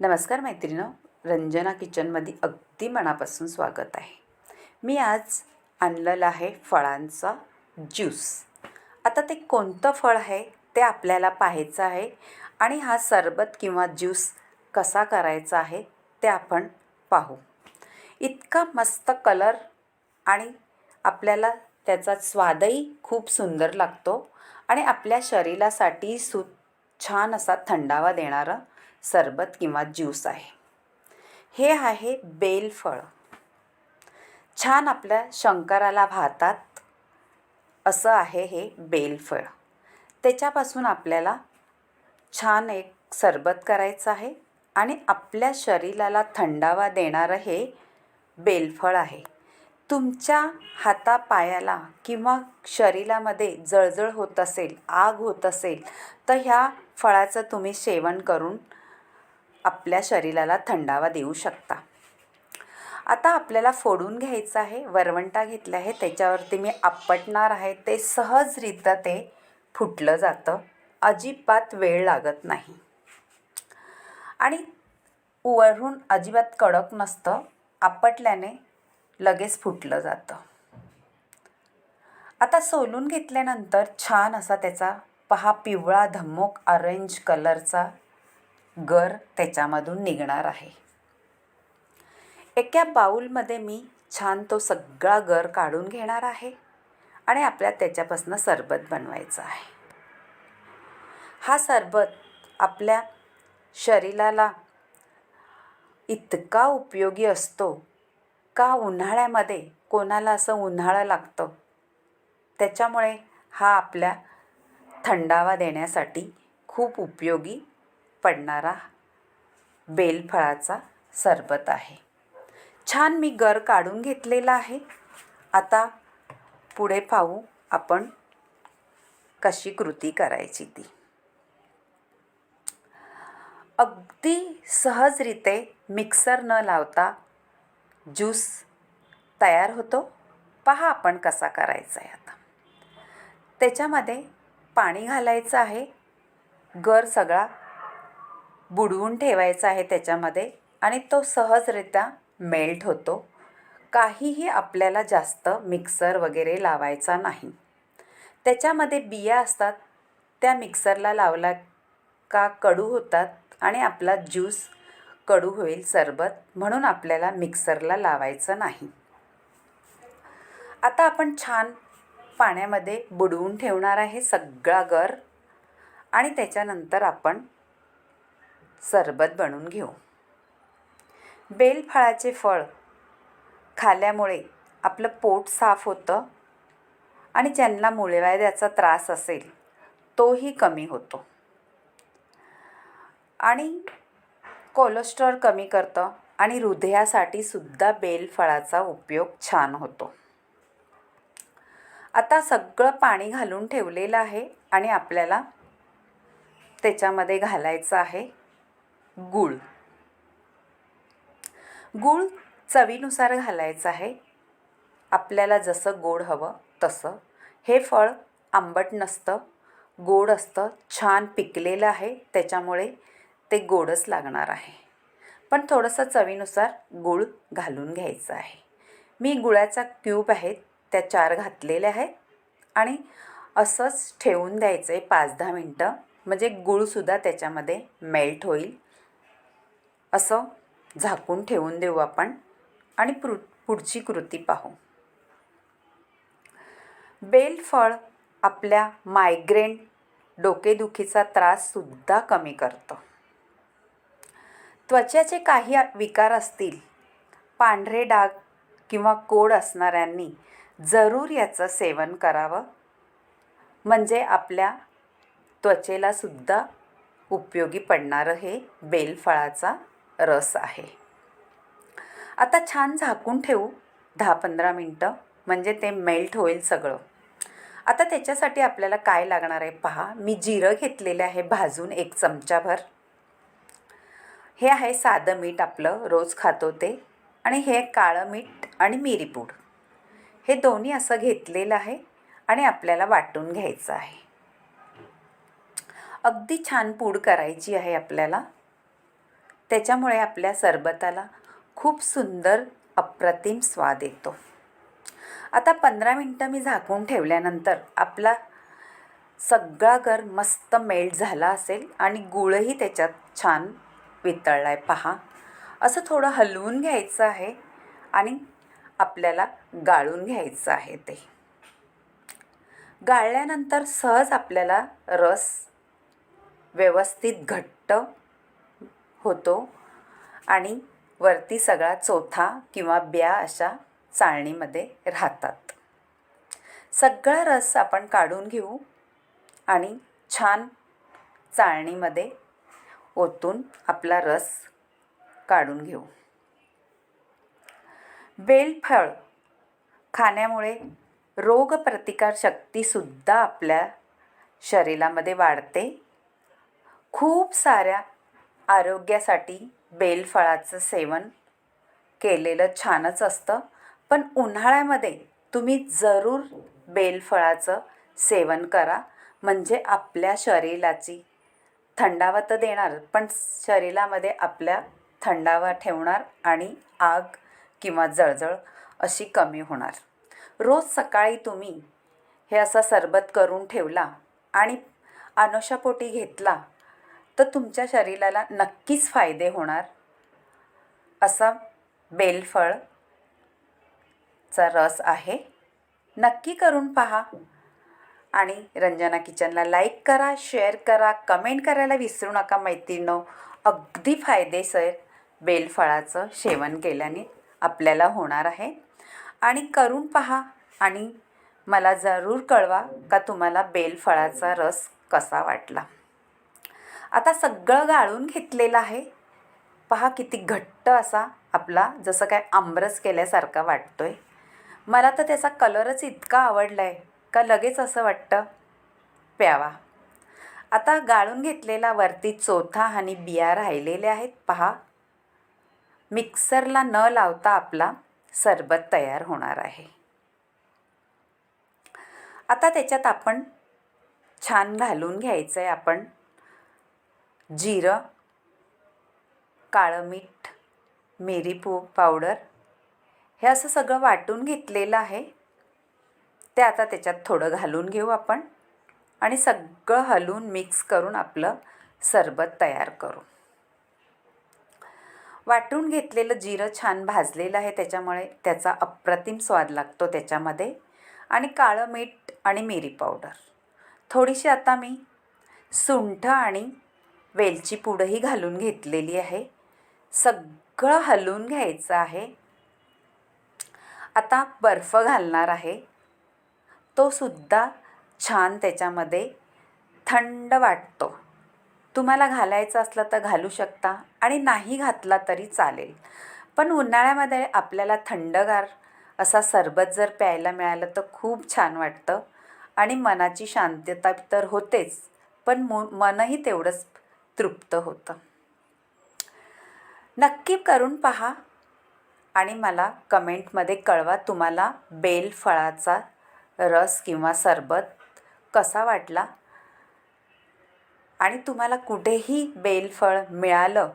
नमस्कार मैत्रिणं रंजना किचनमध्ये अगदी मनापासून स्वागत आहे. मी आज आणलेलं आहे फळांचा ज्यूस. आता ते कोणतं फळ आहे ते आपल्याला पाहायचं आहे आणि हा सरबत किंवा ज्यूस कसा करायचा आहे ते आपण पाहू. इतका मस्त कलर आणि आपल्याला त्याचा स्वादही खूप सुंदर लागतो आणि आपल्या शरीरासाठी सु छान असा थंडावा देणारं सरबत किंवा ज्यूस आहे. हे आहे बेलफळ छान आपल्या शंकराला भातात असं आहे हे बेलफळ त्याच्यापासून आपल्याला छान एक सरबत करायचं आहे आणि आपल्या शरीराला थंडावा देणारं हे बेलफळ आहे. तुमच्या हातापायाला किंवा शरीरामध्ये जळजळ होत असेल आग होत असेल तर ह्या फळाचं तुम्ही सेवन करून आपल्या शरीराला थंडावा देऊ शकता. आता आपल्याला फोडून घ्यायचं आहे वरवंटा घेतला आहे त्याच्यावरती मी आपटणार आहे ते सहजरित्या ते फुटलं जातं. अजिबात वेळ लागत नाही. आणि वरून अजिबात कडक नसतं आपटल्याने लगेच फुटलं जातं. आता सोलून घेतल्यानंतर छान असा त्याचा पहा पिवळा धम्मोक ऑरेंज कलरचा गर त्याच्यामधून निघणार आहे. एका बाऊलमध्ये मी छान तो सगळा गर काढून घेणार आहे आणि आपल्या त्याच्यापासून सरबत बनवायचं आहे. हा सरबत आपल्या शरीराला इतका उपयोगी असतो का उन्हाळ्यामध्ये कोणाला असं उन्हाळा लागतं? त्याच्यामुळे हा आपल्या थंडावा देण्यासाठी खूप उपयोगी पडणारा बेलफळाचा सरबत आहे. छान मी गर काढून घेतलेला आहे. आता पुढे पाहू आपण कशी कृती करायची ती. अगदी सहजरीते मिक्सर न लावता ज्यूस तयार होतो. पहा आपण कसा करायचा आहे आता. त्याच्यामध्ये पाणी घालायचं आहे. गर सगळा बुडवून ठेवायचा आहे त्याच्यामध्ये आणि तो सहजरित्या मेल्ट होतो. काहीही आपल्याला जास्त मिक्सर वगैरे लावायचा नाही. त्याच्यामध्ये बिया असतात त्या मिक्सरला लावला का कडू होतात आणि आपला ज्यूस कडू होईल सरबत म्हणून आपल्याला मिक्सरला लावायचं नाही. आता आपण छान पाण्यामध्ये बुडवून ठेवणार आहे सगळा गर आणि त्याच्यानंतर आपण सरबत बनवून घेऊ. बेलफळाचे फळ खाल्ल्यामुळे आपलं पोट साफ होतं आणि ज्यांना मुळव्याध्याचा त्रास असेल तोही कमी होतो. आणि कोलेस्ट्रॉल कमी करतं आणि हृदयासाठी सुद्धा बेलफळाचा उपयोग छान होतो. आता सगळं पाणी घालून ठेवलेलं आहे आणि आपल्याला त्याच्यामध्ये घालायचं आहे. गूळ. गूळ चवीनुसार घालायचं आहे. आपल्याला जसं गोड हवं तसं. हे फळ आंबट नसतं. गोड असतं छान पिकलेलं आहे त्याच्यामुळे ते गोडच लागणार आहे. पण थोडंसं चवीनुसार गूळ घालून घ्यायचं आहे. मी गुळाचा क्यूब आहेत त्या चार घातलेल्या आहेत आणि असंच ठेवून द्यायचं आहे पाच दहा मिनटं. म्हणजे गूळसुद्धा त्याच्यामध्ये मेल्ट होईल. असं झाकून ठेवून देऊ आपण आणि पृ पुढची कृती पाहू. बेलफळ आपल्या मायग्रेन डोकेदुखीचा त्राससुद्धा कमी करतं. त्वचेचे काही विकार असतील पांढरे डाग किंवा कोड असणाऱ्यांनी जरूर याचं सेवन करावं. म्हणजे आपल्या त्वचेलासुद्धा उपयोगी पडणारं हे बेलफळाचा रस आहे. आता छान झाकून ठेवू दहा पंधरा मिनटं म्हणजे ते मेल्ट होईल सगळं. आता त्याच्यासाठी आपल्याला काय लागणार आहे पहा. मी जिरं घेतलेलं आहे भाजून एक चमचाभर. हे आहे साधं मीठ आपलं रोज खातो ते. आणि हे काळं मीठ आणि मिरीपूड हे दोन्ही असं घेतलेलं आहे आणि आपल्याला वाटून घ्यायचं आहे. अगदी छान पूड करायची आहे आपल्याला. त्याच्यामुळे आपल्या सरबताला खूप सुंदर अप्रतिम स्वाद येतो. आता पंधरा मिनटं मी झाकून ठेवल्यानंतर आपला सगळा गर मस्त मेल्ट झाला असेल आणि गुळही त्याच्यात छान वितळला आहे पहा असं थोडं हलवून घ्यायचं आहे आणि आपल्याला गाळून घ्यायचं आहे ते. गाळल्यानंतर सहज आपल्याला रस व्यवस्थित घट्ट होतो. आणि वरती सगळा चोथा किंवा ब्या अशा चाळणीमध्ये राहतात. सगळा रस आपण काढून घेऊ आणि छान चाळणीमध्ये ओतून आपला रस काढून घेऊ. बेलफळ खाण्यामुळे रोगप्रतिकारशक्तीसुद्धा आपल्या शरीरामध्ये वाढते. खूप साऱ्या आरोग्यासाठी बेलफळाचं सेवन केलेलं छानच असतं. पण उन्हाळ्यामध्ये तुम्ही जरूर बेलफळाचं सेवन करा. म्हणजे आपल्या शरीराची थंडावा तर देणार पण शरीरामध्ये आपल्या थंडावा ठेवणार आणि आग किंवा जळजळ अशी कमी होणार. रोज सकाळी तुम्ही हे असा सरबत करून ठेवला आणि अनोशापोटी घेतला तर तुमच्या शरीराला नक्कीच फायदे होणार. असा बेलफळचा रस आहे. नक्की करून पहा आणि रंजना किचनला लाईक करा शेअर करा कमेंट करायला विसरू नका मैत्रिणं अगदी फायदेशीर बेलफळाचं सेवन केल्याने आपल्याला होणार आहे. आणि करून पहा आणि मला जरूर कळवा का तुम्हाला बेलफळाचा रस कसा वाटला. आता सगळं गाळून घेतलेलं आहे. पहा किती घट्ट असा आपला जसं काय आंबरस केल्यासारखा वाटतो आहे मला तर त्याचा कलरच इतका आवडला आहे का लगेच असं वाटतं? प्यावा. आता गाळून घेतलेला वरती चोथा आणि बिया राहिलेले आहेत पहा. मिक्सरला न लावता आपला सरबत तयार होणार आहे. आता त्याच्यात आपण छान घालून घ्यायचं आहे आपण. जिरं काळं मीठ मिरी पू पावडर हे असं सगळं वाटून घेतलेलं आहे. ते आता त्याच्यात थोडं घालून घेऊ आपण आणि सगळं हलवून मिक्स करून आपलं सरबत तयार करू. वाटून घेतलेलं जिरं छान भाजलेलं आहे त्याच्यामुळे त्याचा अप्रतिम स्वाद लागतो त्याच्यामध्ये. आणि काळं मीठ आणि मिरी पावडर. थोडीशी आता मी सुंठ आणि वेलची पूडही घालून घेतलेली आहे. सगळं हलवून घ्यायचं आहे. आता बर्फ घालणार आहे. तो सुद्धा छान त्याच्यामध्ये थंड वाटतो. तुम्हाला घालायचं असलं तर घालू शकता आणि नाही घातला तरी चालेल. पण उन्हाळ्यामध्ये आपल्याला थंडगार असा सरबत जर प्यायला मिळालं तर खूप छान वाटतं आणि मनाची शांतता तर होतेच पण मु मनही तेवढंच तृप्त होतं. नक्की करून पहा आणि मला कमेंटमध्ये कळवा तुम्हाला बेलफळाचा रस किंवा सरबत कसा वाटला. आणि तुम्हाला कुठेही बेलफळ मिळालं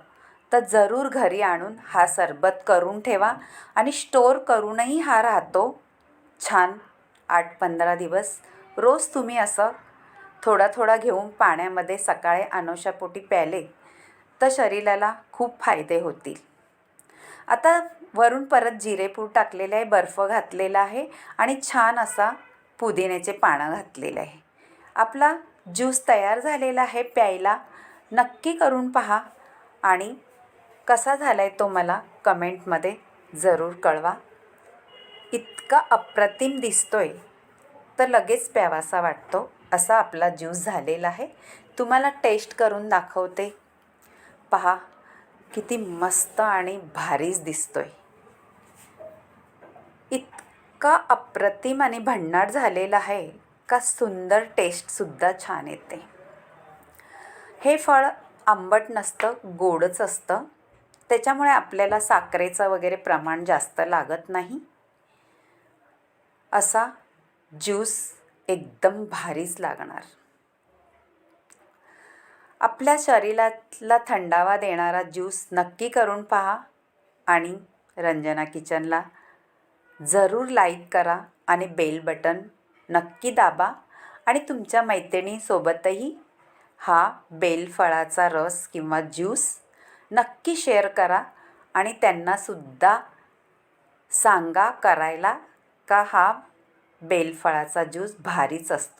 तर जरूर घरी आणून हा सरबत करून ठेवा आणि स्टोअर करूनही हा राहतो. छान आठ पंधरा दिवस रोज तुम्ही असं थोडा थोडा घेऊन पाण्यामध्ये सकाळी अनोशापोटी प्याले तर शरीराला खूप फायदे होतील. आता वरून परत जिरेपूड टाकलेलं आहे बर्फ घातलेला आहे आणि छान असा पुदिन्याचे पानं घातलेलं आहे. आपला ज्यूस तयार झालेला आहे प्यायला. नक्की करून पहा आणि कसा झाला आहे तो मला कमेंटमध्ये जरूर कळवा. इतका अप्रतिम दिसतोय तर लगेच प्यावासा वाटतो. असा आपला ज्यूस झालेला आहे. तुम्हाला टेस्ट करून दाखवते. पहा किती मस्त आणि भारीच दिसतोय. इतका अप्रतिम आणि भन्नाट झालेला आहे. का सुंदर टेस्टसुद्धा छान येते. हे फळ आंबट नसतं गोडच असतं. त्याच्यामुळे आपल्याला साखरेचं वगैरे प्रमाण जास्त लागत नाही. असा ज्यूस एकदम भारीच लागणार. आपल्या शरीराला थंडावा देणारा ज्यूस नक्की करून पहा आणि रंजना किचनला जरूर लाईक करा आणि बेल बटन नक्की दाबा आणि तुमच्या मैत्रिणीसोबतही हा बेलफळाचा रस किंवा ज्यूस नक्की शेअर करा आणि त्यांनासुद्धा सांगा करायला का हा बेलफळाचा ज्यूस भारीच असतो.